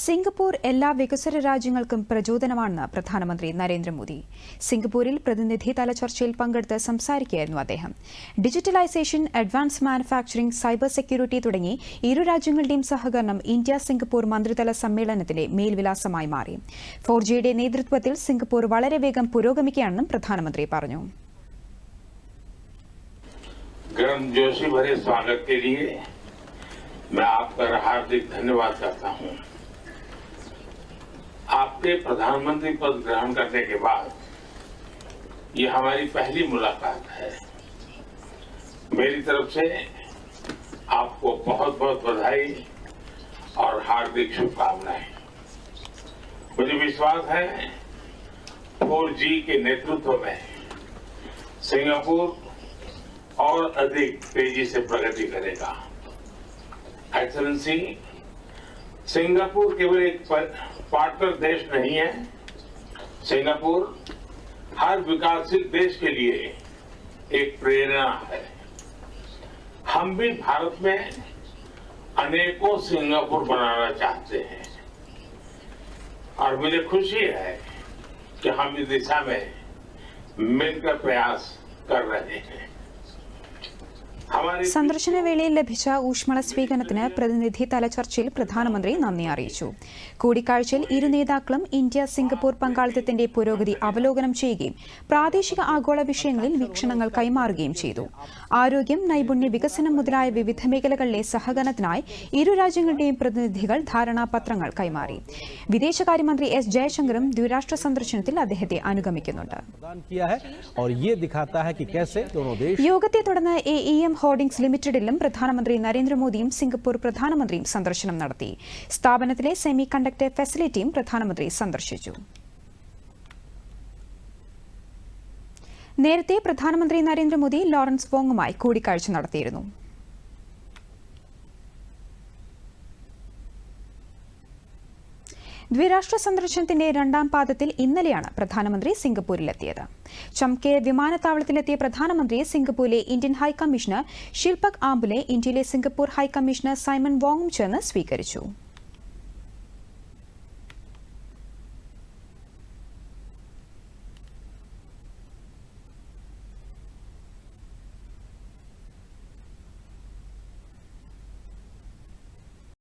Singapore എല്ലാ വികസ്വര രാജ്യങ്ങൾക്കും പ്രചോദനമാണെന്ന് പ്രധാനമന്ത്രി നരേന്ദ്രമോദി സിംഗപ്പൂരിൽ പ്രതിനിധിതല ചർച്ചയിൽ പങ്കെടുത്ത് സംസാരിക്കുകയായിരുന്നു അദ്ദേഹം digitalisation advance manufacturing cyber security തുടങ്ങി ഇരു രാജ്യങ്ങളുടെയും സഹകരണം ഇന്ത്യ സിംഗപ്പൂർ മന്ത്രിതല സമ്മേളനത്തിലെ മേൽവിലാസമായി മാറി ഫോർ ജിയുടെ നേതൃത്വത്തിൽ സിംഗപ്പൂർ വളരെ വേഗം പുരോഗമിക്കുകയാണെന്നും പ്രധാനമന്ത്രി പറഞ്ഞു गर्मजोशी भरे स्वागत के लिए मैं आपका हार्दिक धन्यवाद करता हूं आपके प्रधानमंत्री पद ग्रहण करने के बाद ये हमारी पहली मुलाकात है। मेरी तरफ़ से आपको बहुत बहुत बधाई और हार्दिक शुभकामनाएँ। मुझे विश्वास है 4G के नेतृत्व में सिंगापुर और अधिक तेज़ी से प्रगति करेगा। एक्सलेंसी सिंगापुर केवल एक पार्टनर देश नहीं है। सिंगापुर हर विकासशील देश के लिए एक प्रेरणा है। हम भी भारत में अनेकों सिंगापुर बनाना चाहते हैं। और मुझे खुशी है कि हम इस दिशा में मिलकर प्रयास कर रहे हैं। സന്ദർശന വേളയിൽ ലഭിച്ച ഊഷ്മള സ്വീകരണത്തിന് പ്രതിനിധി തല ചർച്ചയിൽ പ്രധാനമന്ത്രി നന്ദി അറിയിച്ചു. കൂടിക്കാഴ്ചയിൽ ഇരു നേതാക്കളും ഇന്ത്യ സിംഗപ്പൂർ പങ്കാളിത്തത്തിന്റെ പുരോഗതി അവലോകനം ചെയ്യുകയും പ്രാദേശിക ആഗോള വിഷയങ്ങളിൽ വീക്ഷണങ്ങൾ കൈമാറുകയും ചെയ്തു. ആരോഗ്യം നൈപുണ്യ വികസനം മുതലായ വിവിധ മേഖലകളിലെ സഹകരണത്തിനായി ഇരു രാജ്യങ്ങളുടെയും പ്രതിനിധികൾ ധാരണാപത്രങ്ങൾ കൈമാറി. വിദേശകാര്യമന്ത്രി എസ് ജയശങ്കറും ദ്വിരാഷ്ട്ര സന്ദർശനത്തിൽ അദ്ദേഹത്തെ അനുഗമിക്കുന്നുണ്ട്. യോഗത്തെ തുടർന്ന് എ ഇ എം ഹോർഡിംഗ്സ് ലിമിറ്റഡിലും പ്രധാനമന്ത്രി നരേന്ദ്രമോദിയും സിംഗപ്പൂർ പ്രധാനമന്ത്രിയും സന്ദർശനം നടത്തി. സ്ഥാപനത്തിലെ സെമി കണ്ടക്ടർ ഫെസിലിറ്റിയും പ്രധാനമന്ത്രി സന്ദർശിച്ചു. നേരത്തെ പ്രധാനമന്ത്രി നരേന്ദ്രമോദി ലോറൻസ് വോങ്ങുമായി കൂടിക്കാഴ്ച നടത്തിയിരുന്നു. ദ്വിരാഷ്ട്ര സന്ദർശനത്തിന്റെ രണ്ടാം പാദത്തിൽ ഇന്നലെയാണ് പ്രധാനമന്ത്രി സിംഗപ്പൂരിലെത്തിയത്. ചംകെ വിമാനത്താവളത്തിലെത്തിയ പ്രധാനമന്ത്രി സിംഗപ്പൂരിലെ ഇന്ത്യൻ ഹൈക്കമ്മീഷണർ ശിൽപക് ആംബുലെ ഇന്ത്യയിലെ സിംഗപ്പൂർ ഹൈക്കമ്മീഷണർ സൈമൺ വോങ്ങും ചേർന്ന് സ്വീകരിച്ചു.